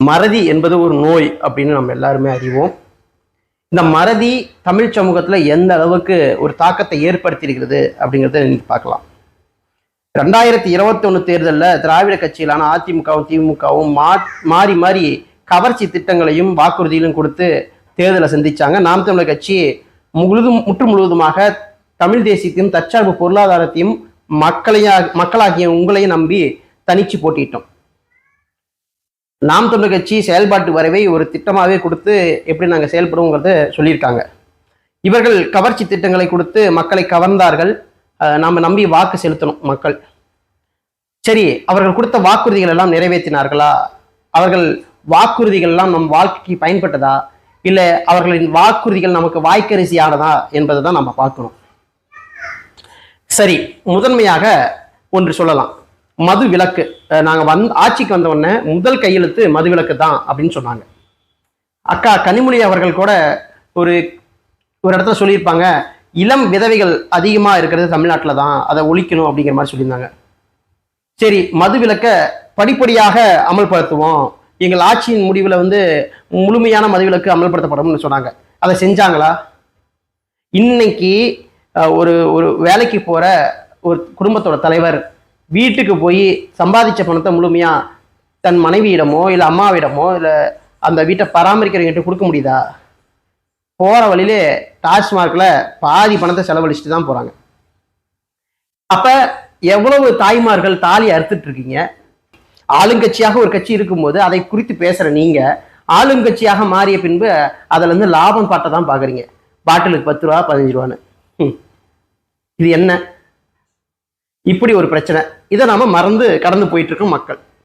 மறதி என்பது ஒரு நோய் அப்படின்னு நம்ம எல்லாருமே அறிவோம். இந்த மறதி தமிழ் சமூகத்தில் எந்த அளவுக்கு ஒரு தாக்கத்தை ஏற்படுத்தியிருக்கிறது அப்படிங்கிறத இன்னைக்கு பார்க்கலாம். ரெண்டாயிரத்தி இருபத்தி ஒன்று தேர்தலில் திராவிட கட்சியிலான அதிமுகவும் திமுகவும் மா மாறி மாறி கவர்ச்சி திட்டங்களையும் வாக்குறுதிகளையும் கொடுத்து தேர்தலை சந்திச்சாங்க. நாம் தமிழர் கட்சி முழுதும் முற்று முழுவதுமாக தமிழ் தேசியத்தையும் தற்சார்பு பொருளாதாரத்தையும் மக்களையா மக்களாகிய உங்களையும் நம்பி தனிச்சு போட்டிட்டோம். நாம் தொண்டு கட்சி செயல்பாட்டு வரைவை ஒரு திட்டமாகவே கொடுத்து எப்படி நாங்கள் செயல்படுவோங்கிறத சொல்லியிருக்காங்க. இவர்கள் கவர்ச்சி திட்டங்களை கொடுத்து மக்களை கவர்ந்தார்கள். நாம் நம்பி வாக்கு செலுத்தணும் மக்கள். சரி அவர்கள் கொடுத்த வாக்குறுதிகள் எல்லாம் நிறைவேற்றினார்களா? அவர்கள் வாக்குறுதிகள் எல்லாம் நம் வாழ்க்கைக்கு பயன்பட்டதா? இல்லை அவர்களின் வாக்குறுதிகள் நமக்கு வாய்க்கரிசியானதா என்பதை தான் நம்ம பார்க்கணும். சரி முதன்மையாக ஒன்று சொல்லலாம். மது விலக்கு நாங்கள் வந் ஆட்சிக்கு வந்த உடனே முதல் கையெழுத்து மது விலக்கு தான் அப்படின்னு சொன்னாங்க. அக்கா கனிமொழி அவர்கள் கூட ஒரு ஒரு இடத்துல சொல்லியிருப்பாங்க இளம் விதவைகள் அதிகமாக இருக்கிறது தமிழ்நாட்டில் தான் அதை ஒழிக்கணும் அப்படிங்கிற மாதிரி சொல்லியிருந்தாங்க. சரி மது விலக்க படிப்படியாக அமல்படுத்துவோம். எங்கள் ஆட்சியின் முடிவில் வந்து முழுமையான மதுவிலக்கு அமல்படுத்தப்படும்னு சொன்னாங்க. அதை செஞ்சாங்களா? இன்னைக்கு ஒரு ஒரு வேலைக்கு போகிற ஒரு குடும்பத்தோட தலைவர் வீட்டுக்கு போய் சம்பாதிச்ச பணத்தை முழுமையாக தன் மனைவியிடமோ இல்லை அம்மாவிடமோ இல்லை அந்த வீட்டை பராமரிக்கிறவங்கிட்ட கொடுக்க முடியுதா? போகிற வழியிலே டாஸ்மார்க்கில் பாதி பணத்தை செலவழிச்சுட்டு தான் போகிறாங்க அப்போ எவ்வளவு தாய்மார்கள் தாலி அறுத்துட்டு இருக்கீங்க? ஆளுங்கட்சியாக ஒரு கட்சி இருக்கும்போது அதை குறித்து பேசுகிற நீங்கள் ஆளுங்கட்சியாக மாறிய பின்பு அதுலேருந்து லாபம் பாட்டை தான் பார்க்குறீங்க. பாட்டிலுக்கு பத்து ரூபா பதினஞ்சு ரூபான்னு. இது என்ன? இப்படி ஒரு பிரச்சனை. இதை நாம மறந்து கடந்து போயிட்டு இருக்கோம் மக்கள்.